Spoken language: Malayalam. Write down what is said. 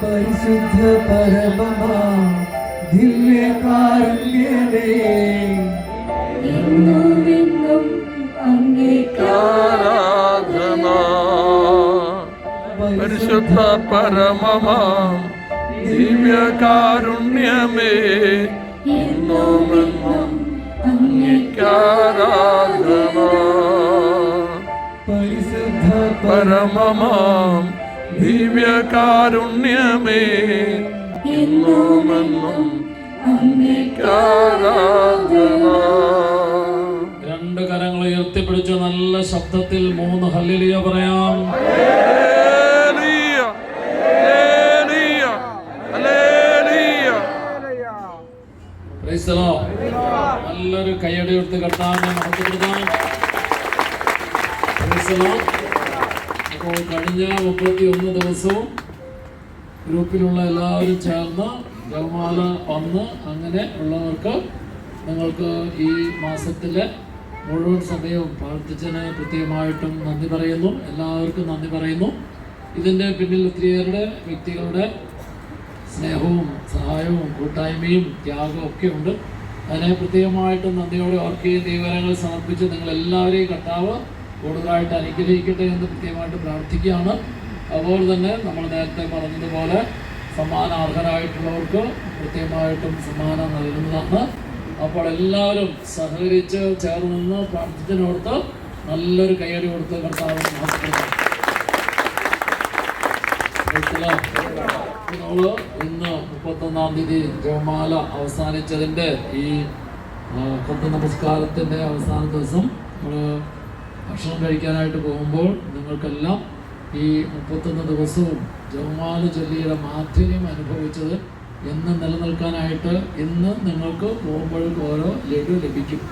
പരിശുദ്ധ പരമ ദിവ്യകാരുണ്യമേ. എന്നുമെന്നും അങ്ങേക്ക് പരിശുദ്ധ പരമമാം. ദിവ്യകാരുണ്യമേ കാരുണ്യമേ അംഗീകാരാധന പരിശുദ്ധ പരമമാം ദിവ്യകാരുണ്യമേ കാരുണ്യമേ രണ്ട് കരങ്ങൾ ഉയർത്തിപ്പിടിച്ച് നല്ല ശബ്ദത്തിൽ മൂന്ന് ഹല്ലിലിയ പറയാം. നല്ലൊരു കൈയടി എടുത്ത് കർത്താവിനെ മഹത്വപ്പെടുത്താം Praise the Lord. അപ്പോൾ കഴിഞ്ഞ മുപ്പത്തി ഒന്ന് ദിവസവും ഗ്രൂപ്പിലുള്ള എല്ലാവരും ചേർന്ന് ജർമാല വന്ന് അങ്ങനെ ഉള്ളവർക്ക് നിങ്ങൾക്ക് ഈ മാസത്തിലെ മുഴുവൻ സമയവും പ്രാർത്ഥിച്ചതിന് പ്രത്യേകമായിട്ടും നന്ദി പറയുന്നു. എല്ലാവർക്കും നന്ദി പറയുന്നു. ഇതിന്റെ പിന്നിൽ ഒത്തിരിയേറെ വ്യക്തികളുടെ സ്നേഹവും സഹായവും കൂട്ടായ്മയും ത്യാഗവും ഒക്കെ ഉണ്ട്. അതിനെ പ്രത്യേകമായിട്ട് നന്ദിയോടെ ഓർക്കുകയും ദൈവകരങ്ങൾ സമർപ്പിച്ച് നിങ്ങളെല്ലാവരെയും കർത്താവ് കൂടുതലായിട്ട് അനുഗ്രഹിക്കട്ടെ എന്ന് പ്രത്യേകമായിട്ട് പ്രാർത്ഥിക്കുകയാണ്. അതുപോലെ തന്നെ നമ്മൾ നേരത്തെ പറഞ്ഞതുപോലെ സമ്മാന അർഹരായിട്ടുള്ളവർക്ക് പ്രത്യേകമായിട്ടും സമ്മാനം നൽകുന്നതാണ്. അപ്പോൾ എല്ലാവരും സഹകരിച്ച് ചേർന്ന് പ്രാർത്ഥിച്ചതിനോർത്ത് നല്ലൊരു കൈയടി കൊടുത്ത് കർത്താവ് നമ്മൾ ഇന്ന് മുപ്പത്തൊന്നാം തീയതി ജപമാല അവസാനിച്ചതിന്റെ ഈ കൊത്ത നമസ്കാരത്തിന്റെ അവസാന ദിവസം നമ്മൾ ഭക്ഷണം കഴിക്കാനായിട്ട് പോകുമ്പോൾ നിങ്ങൾക്കെല്ലാം ഈ മുപ്പത്തൊന്ന് ദിവസവും ജപമാല ചൊല്ലിയുടെ മാധുര്യം അനുഭവിച്ചത് എന്ന് നിലനിൽക്കാനായിട്ട് ഇന്ന് നിങ്ങൾക്ക് പോകുമ്പോഴേക്കും ഓരോ ലഡു ലഭിക്കും.